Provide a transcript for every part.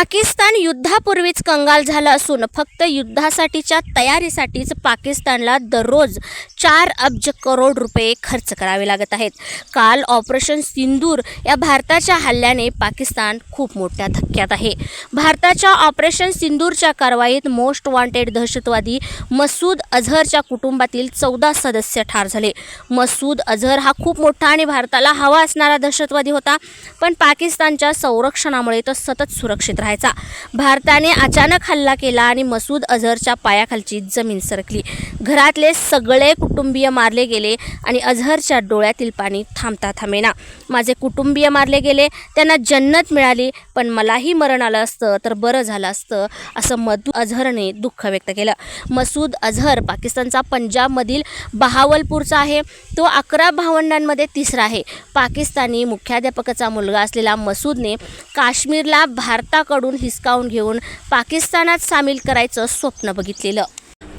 पाकिस्तान युद्धापूर्वीच कंगाल झालं असून फक्त युद्धासाठीच्या तयारीसाठीच पाकिस्तानला दररोज चार अब्ज करोड रुपये खर्च करावे लागत आहेत. काल ऑपरेशन सिंदूर या भारताच्या हल्ल्याने पाकिस्तान खूप मोठ्या धक्क्यात आहे. भारताच्या ऑपरेशन सिंदूरच्या कारवाईत मोस्ट वॉन्टेड दहशतवादी मसूद अझहरच्या कुटुंबातील चौदा सदस्य ठार झाले. मसूद अझहर हा खूप मोठा आणि भारताला हवा असणारा दहशतवादी होता पण पाकिस्तानच्या संरक्षणामुळे तो सतत सुरक्षित राहायचा भारताने अचानक हल्ला केला आणि मसूद अझहरच्या पायाखालची जमीन सरकली. घरातले सगळे कुटुंबीय मारले गेले आणि अझहरच्या डोळ्यातील पाणी थांबता थांबेना. माझे कुटुंबीय मारले गेले त्यांना जन्नत मिळाली पण मलाही मरण आलं असतं तर बरं झालं असतं असं मधू अझहरने दुःख व्यक्त केलं. मसूद अझहर पाकिस्तानचा पंजाबमधील बहावलपूरचा आहे. तो अकरा भावंडांमध्ये तिसरा आहे. पाकिस्तानी मुख्याध्यापकाचा मुलगा असलेला मसूदने काश्मीरला भारताकडून हिसकावून घेऊन पाकिस्तानात सामील करायचं स्वप्न बघितलेलं.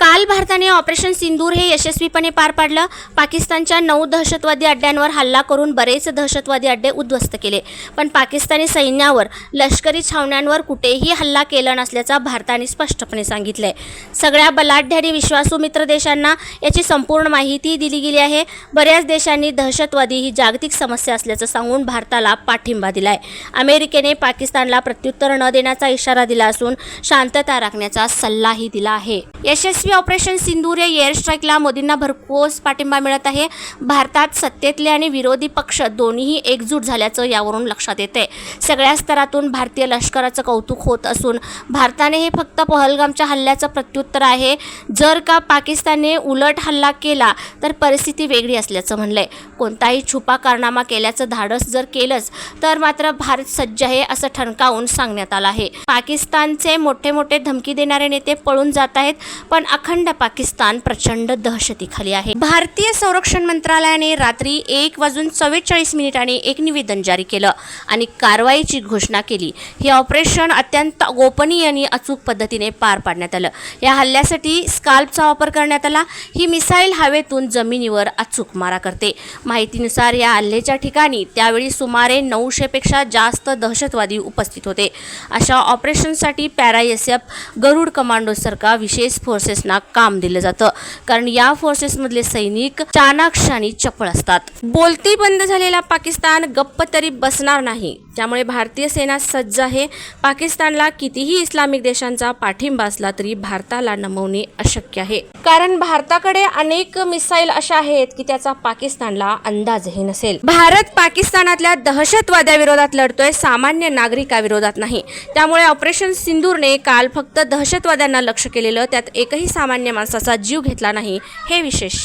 काल भारताने ऑपरेशन सिंदूर हे यशस्वीपणे पार पाडलं. पाकिस्तानच्या नऊ दहशतवादी अड्ड्यांवर हल्ला करून बरेच दहशतवादी अड्डे उद्ध्वस्त केले. पण पाकिस्तानी सैन्यावर लष्करी छावण्यांवर कुठेही हल्ला केला नसल्याचा भारताने स्पष्टपणे सांगितलंय. सगळ्या बलाढ्य आणि विश्वासू मित्र देशांना याची संपूर्ण माहिती दिली गेली आहे. बऱ्याच देशांनी दहशतवादी ही जागतिक समस्या असल्याचं सांगून भारताला पाठिंबा दिलाय. अमेरिकेने पाकिस्तानला प्रत्युत्तर न देण्याचा इशारा दिला असून शांतता राखण्याचा सल्लाही दिला आहे. यशस्वी ऑपरेशन सिंदूर या एअर स्ट्राईकला मोदींना भरघोस पाठिंबा मिळत आहे. भारतात सत्तेतले आणि विरोधी पक्ष दोन्हीही एकजूट झाल्याचं यावरून लक्षात येते सगळ्या स्तरातून भारतीय लष्कराचं कौतुक होत असून भारताने हे फक्त पहलगामच्या हल्ल्याचं प्रत्युत्तर आहे. जर का पाकिस्तानने उलट हल्ला केला तर परिस्थिती वेगळी असल्याचं म्हणलंय. कोणताही छुपा कारनामा केल्याचं धाडस जर केलंच तर मात्र भारत सज्ज आहे असं ठणकावून सांगण्यात आलं आहे. पाकिस्तानचे मोठे मोठे धमकी देणारे नेते पळून जात आहेत पण अखंड पाकिस्तान प्रचंड दहशतीखाली आहे. भारतीय संरक्षण मंत्रालयाने रात्री एक वाजून चव्वेचाळीस मिनिटांनी एक निवेदन जारी केलं आणि कारवाईची घोषणा केली. हे ऑपरेशन अत्यंत गोपनीय आणि अचूक पद्धतीने पार पाडण्यात आलं. या हल्ल्यासाठी स्काल्पचा वापर करण्यात आला. ही मिसाईल हवेतून जमिनीवर अचूक मारा करते. माहितीनुसार या हल्ल्याच्या ठिकाणी त्यावेळी सुमारे नऊशेपेक्षा जास्त दहशतवादी उपस्थित होते. अशा ऑपरेशनसाठी पॅरा एस एफ गरुड कमांडोसारखा विशेष फोर्सेसना काम दिलं जातं. कारण या फोर्सेसमधले सैनिक चाणाक्ष आणि चपळ असतात. बोलती बंद झालेला पाकिस्तान गप्प तरी बसणार नाही. त्यामुळे भारतीय सेना सज्ज आहे. पाकिस्तानला कितीही इस्लामिक देशांचा पाठिंबा असला तरी भारताला नमवणे अशक्य आहे. कारण भारताकडे अनेक मिसाईल अशा आहेत की त्याचा पाकिस्तानला अंदाजही नसेल. भारत पाकिस्तानातल्या दहशतवाद्याविरोधात लढतोय सामान्य नागरिकाविरोधात नाही. त्यामुळे ऑपरेशन सिंदूरने काल फक्त दहशतवाद्यांना लक्ष केलेलं त्यात एकही सामान्य माणसाचा जीव घेतला नाही हे विशेष.